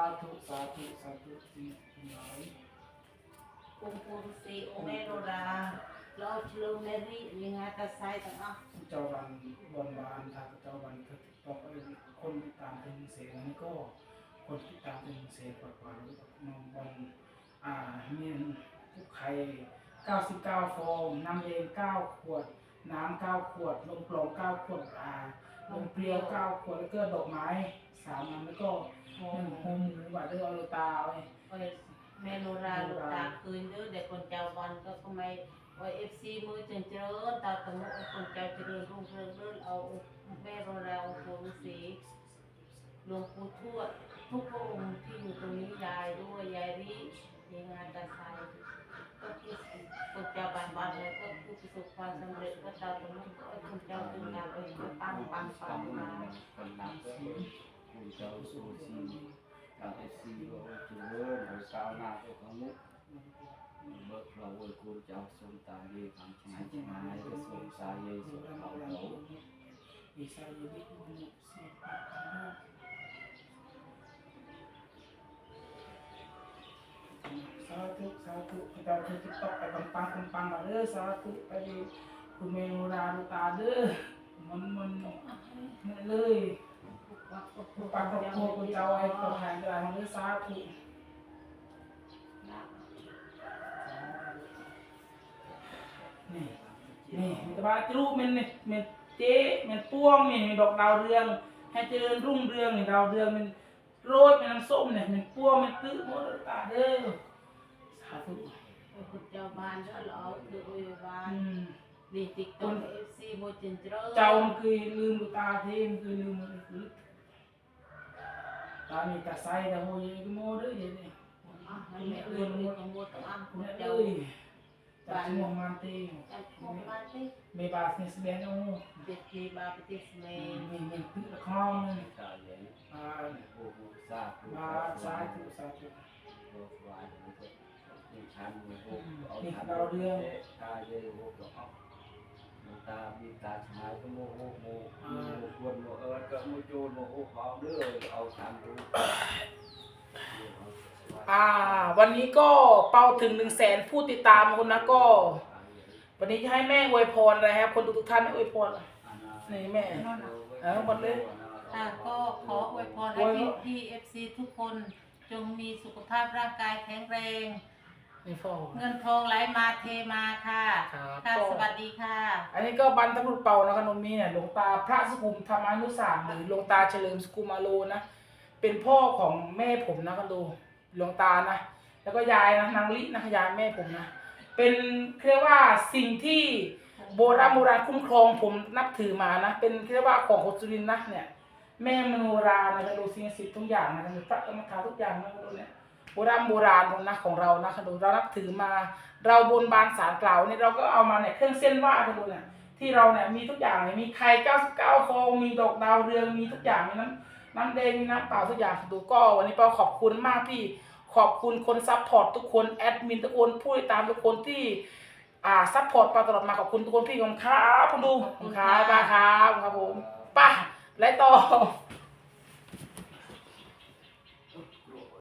าธุสาธุสาธุที่ทั้งหลายองค์ปู่ฤาษีองค์แม่โนราเราเอาเชิญแมรี่ยังไงตาไซต่างอะเจ้าวันบนบานทางเจ้าวันก็ต้องไปคนที่ตามเป็นเสียงนี่ก็ คนที่ตามเป็นเสียงกว่าๆน้องบอลอ่ามีผู้ไข่99ฟองน้ำเย็น9ขวด น้ำ9ขวดลมโปร่ง9ขวดอ่า ลมเปรี้ยว9ขวดแล้วก็ดอกไม้สามอันแล้วก็โอ้หนึ่งโฮมหมูบาดเดอร์อลตาไว้โอ้ยแม่โนราลูกตาคืนเด้อเด็กคนเจ้าวันก็ทำไมโอ้ยเอฟซีมือเจริญเจริญตาตะมุไอ้คนเจ้าเจริญรุ่งเรืองเรื่อเอาแม่โนราองค์ปู่ฤาษีหลวงปู่ สบความสำเร็จก็ตาตะมุก็ไอ้คนเจ้าตึงการไปปังปังปังมาคนนำก็คุณเจ้าสูซีทางเอซีก็จุเลินเอาสาวนาก็ของมุกเบิกเราเวคุณเจ้าสมตาเยคำชายชายก็สมสายเยสมเขาเขาอีสายยิบิบุญเสียุสาธุพระเจ้าคือติ๊กต็อกไปปังปังปังปังมาเด้อสาธุไปคุณเมนูราลูตาเด้อมันมันมันเลยปังครอบครัวคุณเจ้าไอ้ตัวแทนเดือนมันเลยสาธุนี่นี่มันจะมาจูมันมันเจ๊มันป้วงนี่มันดอกดาวเรือง ให้เจริญรุ่งเรืองนี่ดาวเรืองมันโรยเป็นน้ำส้มเนี่ยมันป้วงมันตื้อหมดตาเด้อ ចៅបានចោលល្អដូចអ៊ុយបាននេះ TikTok FC មួយចិញ្ច្រើចៅគឺលឺមួយតាទេគឺលឺមួយគឺតានេះកាសៃដល់ហូយយីមកឬយីនេះអស់ហើយលឺមួយមួយទាំងអស់គុំចៅតែឈ្មោះបានទេតែឈ្មោះបានទេមេបាស្នេស្មែនអូទៀតគេបាប្រទេសស្មែនមានមានទឹករខំតាលីអាអូសាបាទសាទុសាទុ นี่ชั้นที่เมบาสเนสเบนโอเด็กที่บาปฏิสเมมีนมีมีพึ่งละคองนึงตาเย็นอ่าโอ้โหซาธุมาสาธุสาธุโลกวายโอ้โหนี่ชันโอ้โหเอาเรืองตาเย็นโอ้โหก็เอาตามีตาชายก็โมโหโมโมควรโมเอิร์ดก็โมโจนโมโหเขาเด้อเอาชันดูอ่า วันนี้ก็เป้าถึงหนึ่งแสนผู้ติดตามคนนะก็ วันนี้จะให้แม่อวยพรอะไรครับ คนทุกท่านอวยพรนี่แม่เออหมดเลยค่ะก็ขออวยพรให้พี่เอฟซีทุกคน จงมีสุขภาพร่างกายแข็งแรง นี่พ่อเงินทองไหลมาเทมาค่ะครับค่ะก็สวัสดีค่ะ อันนี้ก็บรรพบุรุษเป่านะขนมนี้เนี่ยหลวงตาพระสุขุมธรรมานุสามหรือหลวงตาเฉลิมสุขุมาโลนะเป็นพ่อของแม่ผมนะกันดูหลวงตานะแล้วก็ยายนะนางลินะยายแม่ผมนะเป็นเรียกว่าสิ่งที่โบราณโบราณคุ้มครองผมนับถือมานะ เป็นเรียกว่าของคนสุรินทร์นะเนี่ยแม่มโนรานะกันดูสิ่งศักดิ์สิทธิ์ทุกอย่างนะกันดูพระกรรมฐานทุกอย่างนะกันดูเนี่ย โบราณโบราณนะของเรานะกันดูเรานับถือมา เราบนบานสารกล่าวเนี่ยเราก็เอามาเนี่ยเครื่องเส้นไหว้กันดูเนี่ยที่เราเนี่ยมีทุกอย่างเลยมีไข่99ฟองมีดอกดาวเรืองมีทุกอย่างมีน้ำน้ำแดงมีน้ำเปล่าทุกอย่างดูก็วันนี้เปาขอบคุณมากพี่ขอบคุณคนซัพพอร์ตทุกคนแอดมินทุกคนผู้ติดตามทุกคนที่อ่าซัพพอร์ตมาตลอดมาขอบคุณทุกคนพี่ของครับคุณดูขอบคุณครับป้าครับครับผมไป้าและต่อ